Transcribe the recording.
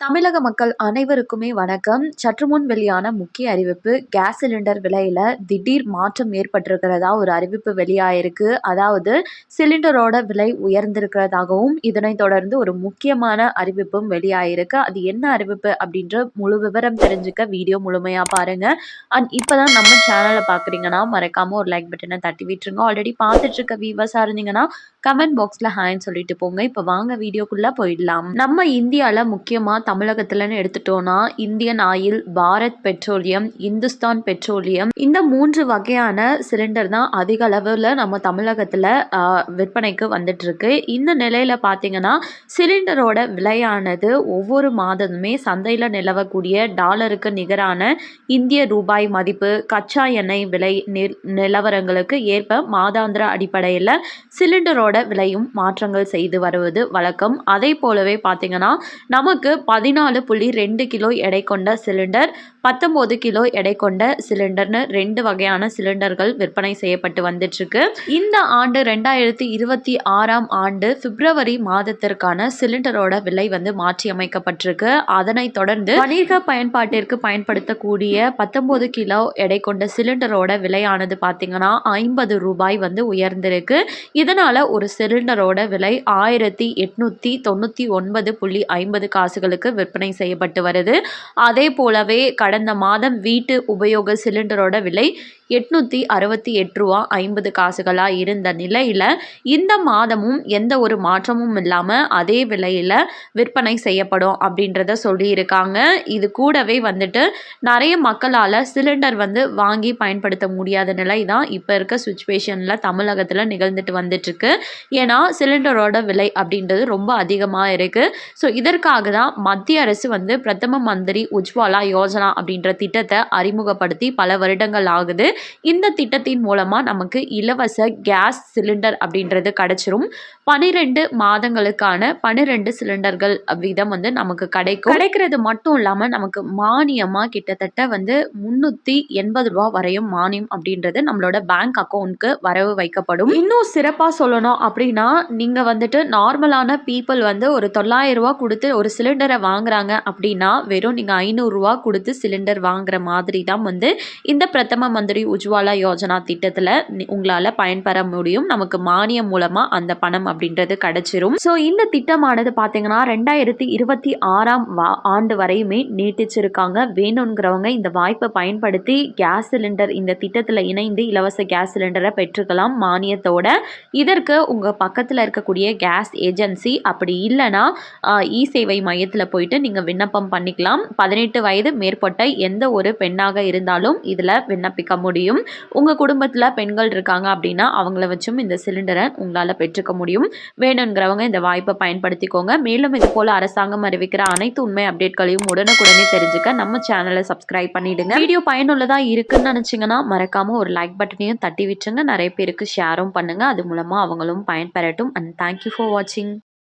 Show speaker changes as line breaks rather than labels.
தமிழக மக்கள் அனைவருக்குமே வணக்கம். சற்று முன் வெளியான முக்கிய அறிவிப்பு கேஸ் சிலிண்டர் விலையில் திடீர் மாற்றம் ஏற்பட்டிருக்கிறதா ஒரு அறிவிப்பு வெளியாயிருக்கு. அதாவது சிலிண்டரோட விலை உயர்ந்திருக்கிறதாகவும் இதனைத் தொடர்ந்து ஒரு முக்கியமான அறிவிப்பும் வெளியாயிருக்கு. அது என்ன அறிவிப்பு அப்படின்ற முழு விவரம் தெரிஞ்சுக்க வீடியோ முழுமையாக பாருங்கள் அண்ட் இப்போ தான் நம்ம சேனலை பார்க்குறீங்கன்னா மறக்காமல் ஒரு லைக் பட்டனை தட்டி விட்டுருங்க. ஆல்ரெடி பார்த்துட்டு இருக்க வீவர்ஸாக இருந்தீங்கன்னா கமெண்ட் பாக்ஸில் ஹாய்ன்னு சொல்லிட்டு போங்க. இப்போ வாங்க வீடியோக்குள்ளே போயிடலாம். நம்ம இந்தியாவில் முக்கியமாக தமிழகத்துலன்னு எடுத்துட்டோம்னா Indian oil Bharat petroleum Hindustan petroleum இந்த மூன்று வகையான சிலிண்டர் தான் அதிக அளவில் நம்ம தமிழகத்தில் விற்பனைக்கு வந்துட்டுருக்கு. இந்த நிலையில் பார்த்தீங்கன்னா சிலிண்டரோட விலையானது ஒவ்வொரு மாதமுமே சந்தையில் நிலவக்கூடிய டாலருக்கு நிகரான இந்திய ரூபாய் மதிப்பு கச்சா எண்ணெய் விலை நிலவரங்களுக்கு ஏற்ப மாதாந்திர அடிப்படையில் சிலிண்டரோட விலையும் மாற்றங்கள் செய்து வருவது வழக்கம். அதே போலவே பார்த்தீங்கன்னா நமக்கு பதினாலு புள்ளி ரெண்டு கிலோ எடை கொண்ட சிலிண்டர் பத்தொம்போது கிலோ எடை கொண்ட சிலிண்டர்னு ரெண்டு வகையான சிலிண்டர்கள் விற்பனை செய்யப்பட்டு வந்துட்டுருக்கு இந்த ஆண்டு ரெண்டாயிரத்தி இருபத்தி ஆறாம் ஆண்டு பிப்ரவரி மாதத்திற்கான சிலிண்டரோட விலை வந்து மாற்றி அமைக்கப்பட்டிருக்கு. அதனைத் தொடர்ந்து வணிக பயன்பாட்டிற்கு பயன்படுத்தக்கூடிய பத்தொம்போது கிலோ எடை கொண்ட சிலிண்டரோட விலையானது பார்த்தீங்கன்னா ஐம்பது ரூபாய் வந்து உயர்ந்திருக்கு. இதனால் ஒரு சிலிண்டரோட விலை ஆயிரத்தி எட்நூற்றி தொண்ணூற்றி ஒன்பது புள்ளி ஐம்பது காசுகளுக்கு விற்பனை செய்யப்பட்டு வருது. அதே போலவே கடந்த மாதம் வீட்டு உபயோக சிலிண்டரோட விலை எட்நூற்றி அறுபத்தி எட்டு ரூபா ஐம்பது காசுகளாக இருந்த நிலையில் இந்த மாதமும் எந்த ஒரு மாற்றமும் இல்லாமல் அதே விலையில் விற்பனை செய்யப்படும் அப்படின்றத சொல்லியிருக்காங்க. இது கூடவே வந்துட்டு நிறைய மக்களால் சிலிண்டர் வந்து வாங்கி பயன்படுத்த முடியாத நிலை தான் இப்போ இருக்க சுச்சுவேஷனில் தமிழகத்தில் நிகழ்ந்துட்டு வந்துட்டுருக்கு. ஏன்னா சிலிண்டரோட விலை அப்படின்றது ரொம்ப அதிகமாக இருக்குது ஸோ இதற்காக தான் மத்திய அரசு வந்து பிரதம மந்திரி உஜ்வாலா யோஜனா அப்படின்ற திட்டத்தை அறிமுகப்படுத்தி பல வருடங்கள் ஆகுது. இந்த திட்டத்தின் மூலமாக நமக்கு இலவச கேஸ் சிலிண்டர் அப்படின்றது கிடச்சிரும். பனிரெண்டு மாதங்களுக்கான பன்னிரெண்டு சிலிண்டர்கள் வீதம் வந்து நமக்கு கிடைக்கும். கிடைக்கிறது மட்டும் இல்லாமல் நமக்கு மானியமாக கிட்டத்தட்ட வந்து முந்நூற்றி எண்பது ரூபா வரையும் மானியம் அப்படின்றது நம்மளோட பேங்க் அக்கௌண்ட்க்கு வரவு வைக்கப்படும். இன்னும் சிறப்பாக சொல்லணும் அப்படின்னா நீங்கள் வந்துட்டு நார்மலான பீப்புள் வந்து ஒரு தொள்ளாயிரம் ரூபா கொடுத்து ஒரு சிலிண்டரை வாங்குறாங்க அப்படின்னா வெறும் நீங்கள் ஐநூறுரூவா கொடுத்து சிலிண்டர் வாங்குற மாதிரி தான் வந்து இந்த பிரதம மந்திரி உஜ்வாலா யோஜனா திட்டத்தில் உங்களால் பயன்பெற முடியும். நமக்கு மானியம் மூலமாக அந்த பணம் அப்படின்றது கிடைச்சிரும். ஸோ இந்த திட்டமானது பார்த்தீங்கன்னா ரெண்டாயிரத்தி இருபத்தி ஆறாம் வா ஆண்டு வரையுமே நீட்டிச்சிருக்காங்க. வேணுங்கிறவங்க இந்த வாய்ப்பை பயன்படுத்தி கேஸ் சிலிண்டர் இந்த திட்டத்தில் இணைந்து இலவச கேஸ் சிலிண்டரை பெற்றுக்கலாம் மானியத்தோட. இதற்கு உங்கள் பக்கத்தில் இருக்கக்கூடிய கேஸ் ஏஜென்சி அப்படி இல்லைன்னா இ சேவை மையத்தில் போயிட்டு நீங்கள் விண்ணப்பம் பண்ணிக்கலாம். பதினெட்டு வயது மேற்பட்ட எந்த ஒரு பெண்ணாக இருந்தாலும் இதில் விண்ணப்பிக்க முடியும். உங்கள் குடும்பத்தில் பெண்கள் இருக்காங்க அப்படின்னா அவங்கள வச்சும் இந்த சிலிண்டரை உங்களால் பெற்றுக்க முடியும். வேணுங்கிறவங்க இந்த வாய்ப்பை பயன்படுத்திக்கோங்க. மேலும் இது போல் அரசாங்கம் அறிவிக்கிற அனைத்து உண்மை அப்டேட்களையும் உடனுக்குடனே தெரிஞ்சுக்க நம்ம சேனலை சப்ஸ்கிரைப் பண்ணிடுங்க. வீடியோ பயனுள்ளதாக இருக்குன்னு நினச்சிங்கன்னா மறக்காமல் ஒரு லைக் பட்டனையும் தட்டி விட்டுருங்க. நிறைய பேருக்கு ஷேரும் பண்ணுங்கள் அது மூலமாக அவங்களும் பயன்பெறட்டும். அண்ட் தேங்க்யூ ஃபார் வாட்சிங்